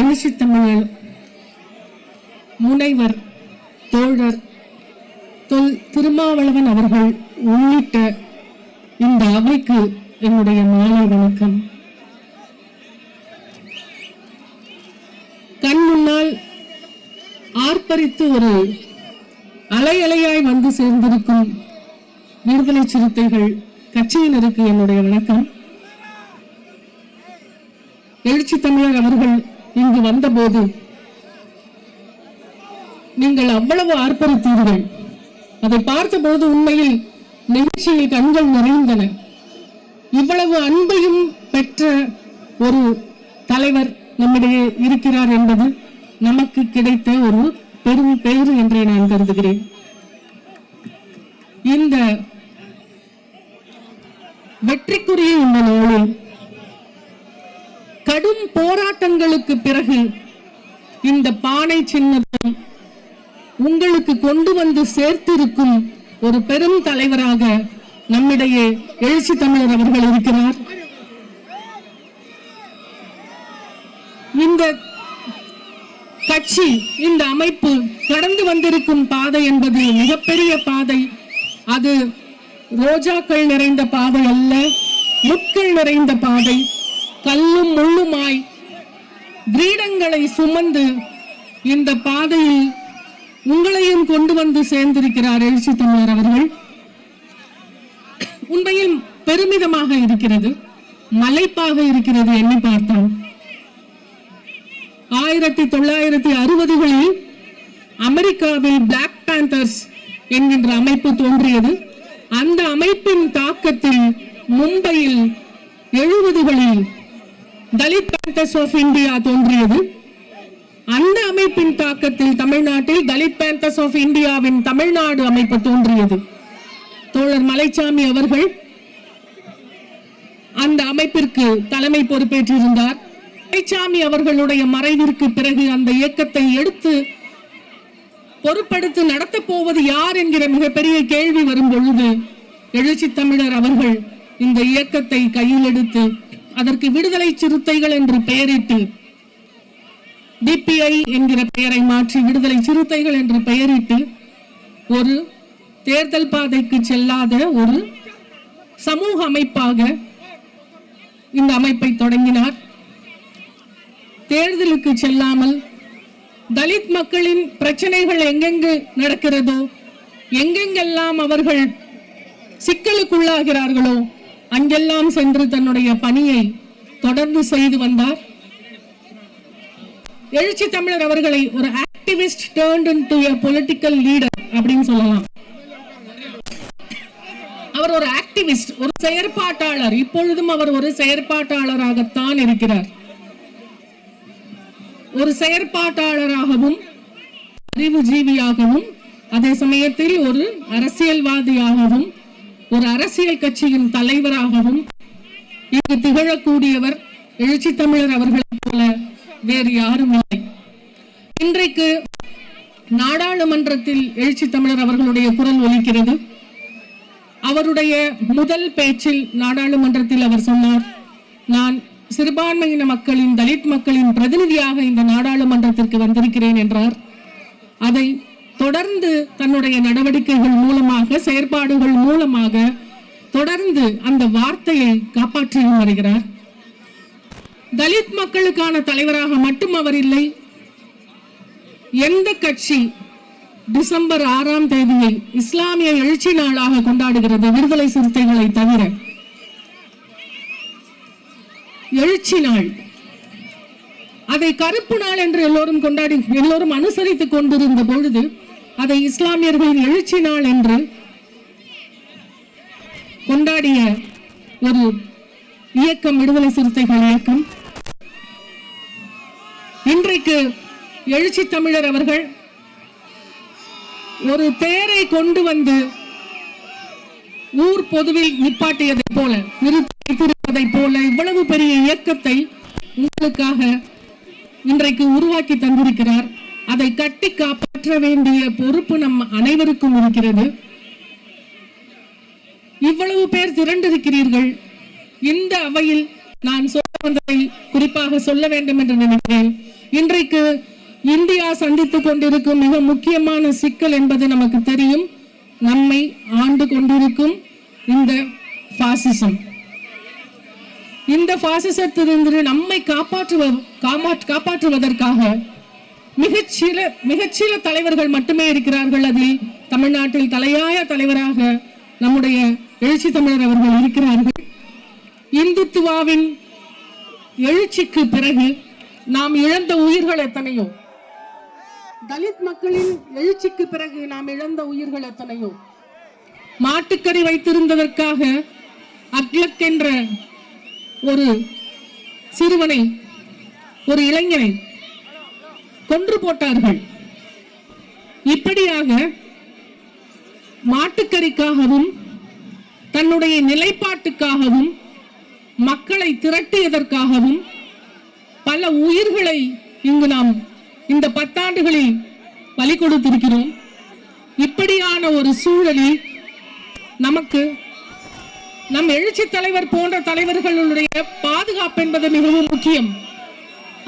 எழுச்சி தமிழர் முனைவர் தோழர் தொல் திருமாவளவன் அவர்கள் உள்ளிட்ட இந்த அவைக்கு என்னுடைய மாலை வணக்கம். கண் முன்னால் ஆர்ப்பரித்து ஒரு அலை அலையாய் வந்து சேர்ந்திருக்கும் விடுதலை சிறுத்தைகள் கட்சியினருக்கு என்னுடைய வணக்கம். எழுச்சி தமிழர் அவர்கள் இங்கு வந்தபோது நீங்கள் அவ்வளவு ஆர்ப்பரித்தீர்கள். அதை பார்த்தபோது உண்மையில் நிகழ்ச்சியில் கண்கள் நிறைந்தன. இவ்வளவு அன்பையும் பெற்ற ஒரு தலைவர் நம்மிடையே இருக்கிறார் என்பது நமக்கு கிடைத்த ஒரு பெரும் பெயர் என்றே நான் கருதுகிறேன். இந்த வெற்றிக்குரிய இந்த நாளில் கடும் போராட்டங்களுக்கு பிறகு இந்த பானை சின்னத்தை உங்களுக்கு கொண்டு வந்து சேர்த்திருக்கும் ஒரு பெரும் தலைவராக நம்மிடையே எழுச்சி தமிழர் அவர்கள் இருக்கிறார். இந்த கட்சி இந்த அமைப்பு கடந்து வந்திருக்கும் பாதை என்பது மிகப்பெரிய பாதை. அது ரோஜாக்கள் நிறைந்த பாதை அல்ல முட்கள் நிறைந்த பாதை. கல்லும் முள்ளுமாய் கிரீடங்களை சுமந்து இந்த பாதையில் உங்களையும் கொண்டு வந்து சேர்ந்திருக்கிறார் எழுச்சி தமிழர் அவர்கள். உண்மையில் பெருமிதமாக இருக்கிறது. மலைப்பாக இருக்கிறது எண்ணி பார்த்தால். ஆயிரத்தி தொள்ளாயிரத்தி அறுபதுகளில் அமெரிக்காவில் பிளாக் பேந்தர்ஸ் என்கின்ற அமைப்பு தோன்றியது. அந்த அமைப்பின் தாக்கத்தில் மும்பையில் எழுபதுகளில் தலித் பேந்தர்ஸ் ஆஃப் இந்தியா தோன்றியது. அந்த அமைப்பின் தாக்கத்தில் தமிழ்நாட்டில் தலித் பேந்தர்ஸ் ஆஃப் இந்தியாவின் தமிழ்நாடு அமைப்பு தோன்றியது. தோழர் மலைச்சாமி அவர்கள் அந்த அமைப்பிற்கு தலைமை பொறுப்பேற்றிருந்தார். மலைச்சாமி அவர்களுடைய மறைவிற்கு பிறகு அந்த இயக்கத்தை எடுத்து பொறுப்பெடுத்து நடத்தப் போவது யார் என்கிற மிகப்பெரிய கேள்வி வரும் பொழுது எழுச்சி தமிழர் அவர்கள் இந்த இயக்கத்தை கையில் எடுத்து அதற்கு விடுதலை சிறுத்தைகள் என்று பெயரிட்டு டிபிஐ என்கிற பெயரை மாற்றி விடுதலை சிறுத்தைகள் என்று பெயரிட்டு ஒரு தேர்தல் பாதைக்கு செல்லாத ஒரு சமூக அமைப்பாக இந்த அமைப்பை தொடங்கினார். தேர்தலுக்கு செல்லாமல் தலித் மக்களின் பிரச்சனைகள் எங்கெங்கு நடக்கிறதோ எங்கெங்கெல்லாம் அவர்கள் சிக்கலுக்குள்ளாகிறார்களோ அங்கெல்லாம் சென்று தன்னுடைய பணியை தொடர்ந்து செய்து வந்தார். எழுச்சி தமிழர் அவர்களை ஒரு activist turn to a political leader அப்படின்னு சொல்லலாம். அவர் ஒரு ஆக்டிவிஸ்ட் ஒரு செயற்பாட்டாளர். இப்பொழுதும் அவர் ஒரு செயற்பாட்டாளராகத்தான் இருக்கிறார். ஒரு செயற்பாட்டாளராகவும் அறிவுஜீவியாகவும் அதே சமயத்தில் ஒரு அரசியல்வாதியாகவும் ஒரு அரசியல் கட்சியின் தலைவராகவும் இங்கு திகழக்கூடியவர் எழுச்சி தமிழர் அவர்களைப் போல வேறு யாரும் இல்லை. இன்றைக்கு நாடாளுமன்றத்தில் எழுச்சி தமிழர் அவர்களுடைய குரல் ஒலிக்கிறது. அவருடைய முதல் பேச்சில் நாடாளுமன்றத்தில் அவர் சொன்னார் நான் சிறுபான்மையின மக்களின் தலித் மக்களின் பிரதிநிதியாக இந்த நாடாளுமன்றத்திற்கு வந்திருக்கிறேன் என்றார். அதை தொடர்ந்து தன்னுடைய நடவடிக்கைகள் மூலமாக செயற்பாடுகள் மூலமாக தொடர்ந்து அந்த வார்த்தையை காப்பாற்றியும் வருகிறார். தலித் மக்களுக்கான தலைவராக மட்டும் அவர் இல்லை. எந்த கட்சி டிசம்பர் ஆறாம் தேதியை இஸ்லாமிய எழுச்சி நாளாக கொண்டாடுகிறது விடுதலை சிறுத்தைகளை தவிர? எழுச்சி நாள். அதை கருப்பு நாள் என்று எல்லோரும் கொண்டாடி எல்லோரும் அனுசரித்துக் கொண்டிருந்த பொழுது அதை இஸ்லாமியர்களின் எழுச்சி நாள் என்று கொண்டாடிய ஒரு இயக்கம் விடுதலை சிறுத்தைகள் இயக்கம். இன்றைக்கு எழுச்சி தமிழர் அவர்கள் ஒரு தேரை கொண்டு வந்து ஊர் பொதுவில் நிப்பாட்டியதை போல நிறுத்தி போல இவ்வளவு பெரிய இயக்கத்தை உங்களுக்காக இன்றைக்கு உருவாக்கி தந்திருக்கிறார். அதை கட்டி காப்பாற்ற வேண்டிய பொறுப்பு நம் அனைவருக்கும் இருக்கிறது. இவ்வளவு பேர் திரண்டிருக்கிறீர்கள். இந்த அவையில் நான் சொல்வதை குறிப்பாக சொல்ல வேண்டும் என்று நினைக்கிறேன். இன்றைக்கு இந்தியா சந்தித்துக் கொண்டிருக்கும் மிக முக்கியமான சிக்கல் என்பது நமக்கு தெரியும். நம்மை ஆண்டு கொண்டிருக்கும் இந்த பாசிசம் இந்த பாசிசத்திலிருந்து நம்மை காப்பாற்றுவ காப்பாற்றுவதற்காக மிகச்சில மிகச்சில தலைவர்கள் மட்டுமே இருக்கிறார்கள் அதில் தமிழ்நாட்டில் தலையாய தலைவராக நம்முடைய எழுச்சி தமிழர் அவர்கள் இருக்கிறார்கள். இந்துத்துவாவின் எழுச்சிக்கு பிறகு நாம் இழந்த உயிர்கள் எத்தனையோ? தலித் மக்களின் எழுச்சிக்கு பிறகு நாம் இழந்த உயிர்கள் எத்தனையோ? மாட்டுக்கறி வைத்திருந்ததற்காக அக்லக் என்ற ஒரு சிறுவனை ஒரு இளைஞனை கொன்று போட்டார்கள். இப்படியாக மாட்டுக்கறிக்காகவும் தன்னுடைய நிலைப்பாட்டுக்காகவும் மக்களை திரட்டியதற்காகவும் பல உயிர்களை இங்கு நாம் இந்த பத்தாண்டுகளில் பலி கொடுத்திருக்கிறோம். இப்படியான ஒரு சூழலில் நமக்கு நம் எழுச்சி தலைவர் போன்ற தலைவர்களுடைய பாதுகாப்பு என்பது மிகவும் முக்கியம்.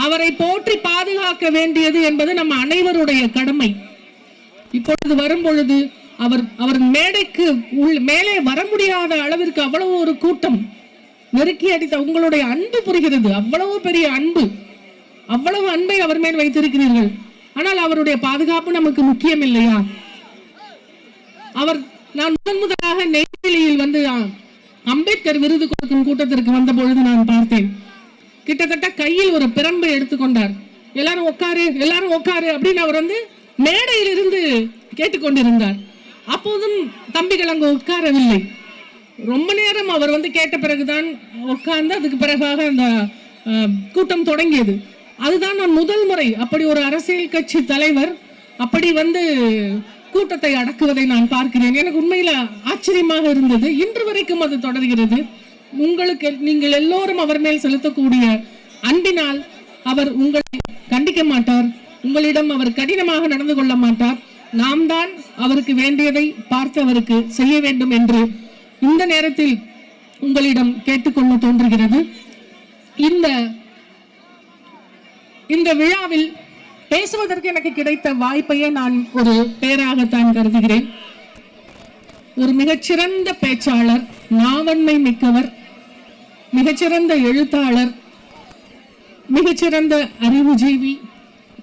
அவரை போற்றி பாதுகாக்க வேண்டியது என்பது நம்ம அனைவருடைய கடமை. இப்பொழுது வரும் பொழுது அவர் அவர் மேடைக்கு உள் மேலே வர முடியாத அளவிற்கு அவ்வளவு ஒரு கூட்டம் நெருக்கி அடித்த உங்களுடைய அன்பு புரிகிறது. அவ்வளவு பெரிய அன்பு. அவ்வளவு அன்பை அவர் மேல் வைத்திருக்கிறீர்கள். ஆனால் அவருடைய பாதுகாப்பு நமக்கு முக்கியம் இல்லையா அவர் நான் முதன் முதலாக நெய்வேலியில் வந்து அம்பேத்கர் விருது கொடுக்கும் கூட்டத்திற்கு வந்த பொழுது நான் பார்த்தேன். கிட்டத்தட்ட கையில் ஒரு பிரம்பை எடுத்துக்கொண்டார். எல்லாரும் உட்காரு எல்லாரும் உட்காரு அப்படின்னு அவர் வந்து மேடையில் இருந்து கேட்டுக்கொண்டிருந்தார். அப்போதும் தம்பிகள் அங்கு உட்காரவில்லை. ரொம்ப நேரம் அவர் வந்து கேட்ட பிறகுதான் உட்கார்ந்து அதுக்கு பிறகாக அந்த அஹ், கூட்டம் தொடங்கியது. அதுதான் நான் முதல் முறை அப்படி ஒரு அரசியல் கட்சி தலைவர் அப்படி வந்து கூட்டத்தை அடக்குவதை நான் பார்க்கிறேன். எனக்கு உண்மையில ஆச்சரியமாக இருந்தது. இன்று வரைக்கும் அது தொடர்கிறது. உங்களுக்கு நீங்கள் எல்லோரும் அவர் மேல் செலுத்தக்கூடிய அன்பினால் அவர் உங்களை கண்டிக்க மாட்டார். உங்களிடம் அவர் கடினமாக நடந்து கொள்ள மாட்டார். நாம் தான் அவருக்கு வேண்டியதை பார்த்து அவருக்கு செய்ய வேண்டும் என்று இந்த நேரத்தில் உங்களிடம் கேட்டுக்கொள்ள தோன்றுகிறது. இந்த இந்த விழாவில் பேசுவதற்கு எனக்கு கிடைத்த வாய்ப்பையே நான் ஒரு பேராகத்தான் கருதுகிறேன். ஒரு மிகச்சிறந்த பேச்சாளர் நாவன்மை மிக்கவர் மிகச்சிறந்த எழுத்தாளர் மிகச்சிறந்த அறிவுஜீவி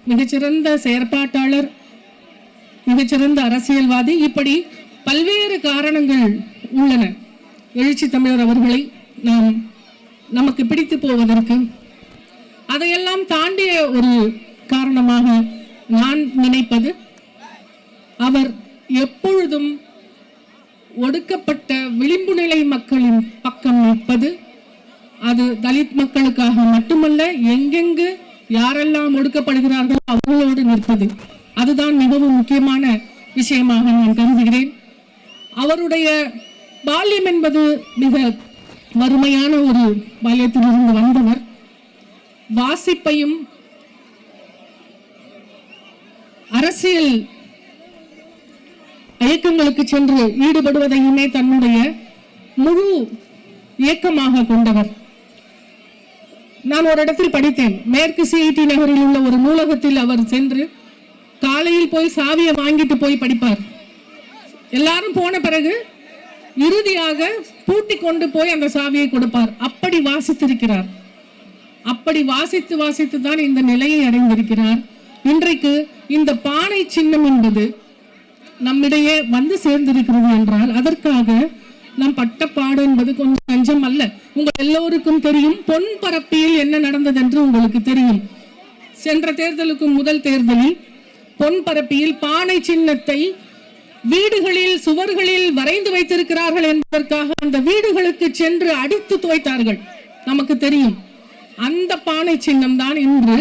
மிகச்சிறந்த செயற்பாட்டாளர் மிகச்சிறந்த அரசியல்வாதி. இப்படி பல்வேறு காரணங்கள் உள்ளன. எழுச்சி தமிழர் அவர்களை நாம் நமக்கு பிடித்து போவதற்கு. அதையெல்லாம் தாண்டிய ஒரு காரணமாக நான் நினைப்பது அவர் எப்பொழுதும் ஒடுக்கப்பட்ட விளிம்பு நிலை மக்களின் பக்கம் நிற்பது அது தலித் மக்களுக்காக மட்டுமல்ல எங்கெங்கு யாரெல்லாம் ஒடுக்கப்படுகிறார்களோ அவர்களோடு நிற்பது. அதுதான் மிகவும் முக்கியமான விஷயமாக நான் கருதுகிறேன். அவருடைய பால்யம் என்பது மிக வறுமையான ஒரு பால்யத்திலிருந்து வந்தவர். வாசிப்பையும் அரசியல் இயக்கங்களுக்கு சென்று ஈடுபடுவதையுமே தன்னுடைய முழு இயக்கமாக கொண்டவர். நான் ஒரு இடத்தில் படித்தேன். மேற்கு சிஐடி நகரில் உள்ள ஒரு நூலகத்தில் அவர் சென்று காலையில் போய் சாவியை வாங்கிட்டு போய் படிப்பார். எல்லாரும் போன பிறகு இறுதியாக பூட்டி கொண்டு போய் அந்த சாவியை கொடுப்பார். அப்படி வாசித்திருக்கிறார். அப்படி வாசித்து வாசித்து தான் இந்த நிலையை அடைந்திருக்கிறார். இன்றைக்கு இந்த பானை சின்னம் என்பது நம்மிடையே வந்து சேர்ந்திருக்கிறது என்றால் அதற்காக நாம் பட்டப்பாடு என்பது கொஞ்சம் நஞ்சம் அல்ல. உங்கள் எல்லோருக்கும் தெரியும் பொன் பரப்பியில் என்ன நடந்தது என்று உங்களுக்கு தெரியும். சென்ற தேர்தலுக்கு முதல் தேர்தலில் பொன் பரப்பியில் பானை சின்னத்தை வீடுகளில் சுவர்களில் வரைந்து வைத்திருக்கிறார்கள் என்பதற்காக அந்த வீடுகளுக்கு சென்று அடித்து துவைத்தார்கள். நமக்கு தெரியும். அந்த பானை சின்னம் தான் இன்று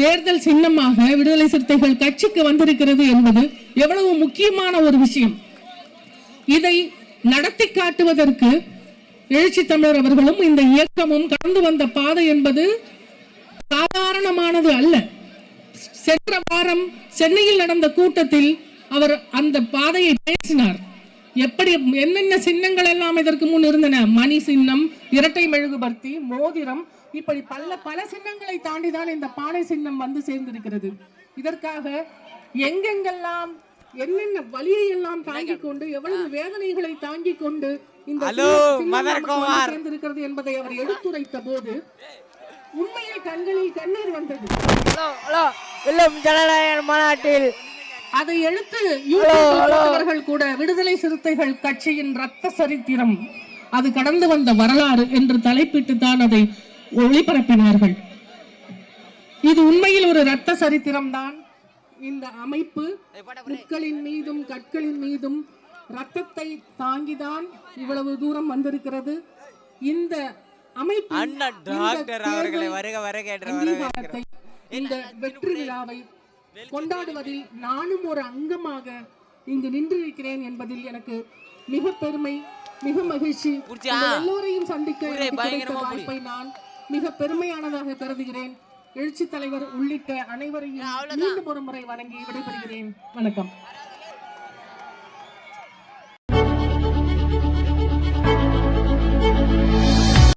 தேர்தல் சின்னமாக விடுதலை சிறுத்தைகள் கட்சிக்கு வந்திருக்கிறது என்பது எவ்வளவு முக்கியமான ஒரு விஷயம். இதை நடத்தி காட்டுவதற்கு எழுச்சி தமிழர் அவர்களும் இந்த இயக்கமும் கடந்து வந்த பாதை என்பது சாதாரணமானது அல்ல. சென்ற வாரம் சென்னையில் நடந்த கூட்டத்தில் அவர் அந்த பாதையை பேசினார். எப்படி என்னென்ன சின்னங்கள் எல்லாம் இதற்கு முன் இருந்தன? மணி சின்னம் இரட்டை மெழுகுபர்த்தி மோதிரம் இப்படி பல பல சின்னங்களை தாண்டிதான் இந்த பானை சின்னம் வந்து சேர்ந்திருக்கிறது. இதற்காக எங்கெங்கெல்லாம் என்னென்ன வலியை எல்லாம் தாங்கிக் கொண்டு எவ்வளவு வேதனைகளை தாங்கிக் கொண்டு இந்த. சேர்ந்திருக்கிறது என்பதை அவர் எடுத்துரைத்த போது உண்மையில் கண்களில் கண்ணீர் வந்தது. மாநாட்டில். அதை எடுத்து போட்டவர்கள் கூட விடுதலை சிறுத்தைகள் கட்சியின் ரத்த சரித்திரம் அது கடந்து வந்த வரலாறு என்று தலைப்பிட்டு தான் அதை ஒளிபரப்பினார்கள். இது உண்மையில் ஒரு ரத்த சரித்திரம் தான் இந்த அமைப்பு முட்களின் மீதும் கற்களின் மீதும் ரத்தத்தை தாங்கிதான் இவ்வளவு தூரம் வந்திருக்கிறது. இந்த அமைப்பு இந்த வெற்றி விழாவை கொண்டாடுவதில் நானும் ஒரு அங்கமாக இங்கு நின்றிருக்கிறேன் என்பதில் எனக்கு மிக பெருமை மிக மகிழ்ச்சி. எல்லோரையும் சந்திக்க. வாய்ப்பை நான் மிக பெருமையானதாக கருதுகிறேன். எழுச்சி தலைவர் உள்ளிட்ட அனைவரையும் மீண்டும் ஒரு முறை வணங்கி விடைபெறுகிறேன். வணக்கம்.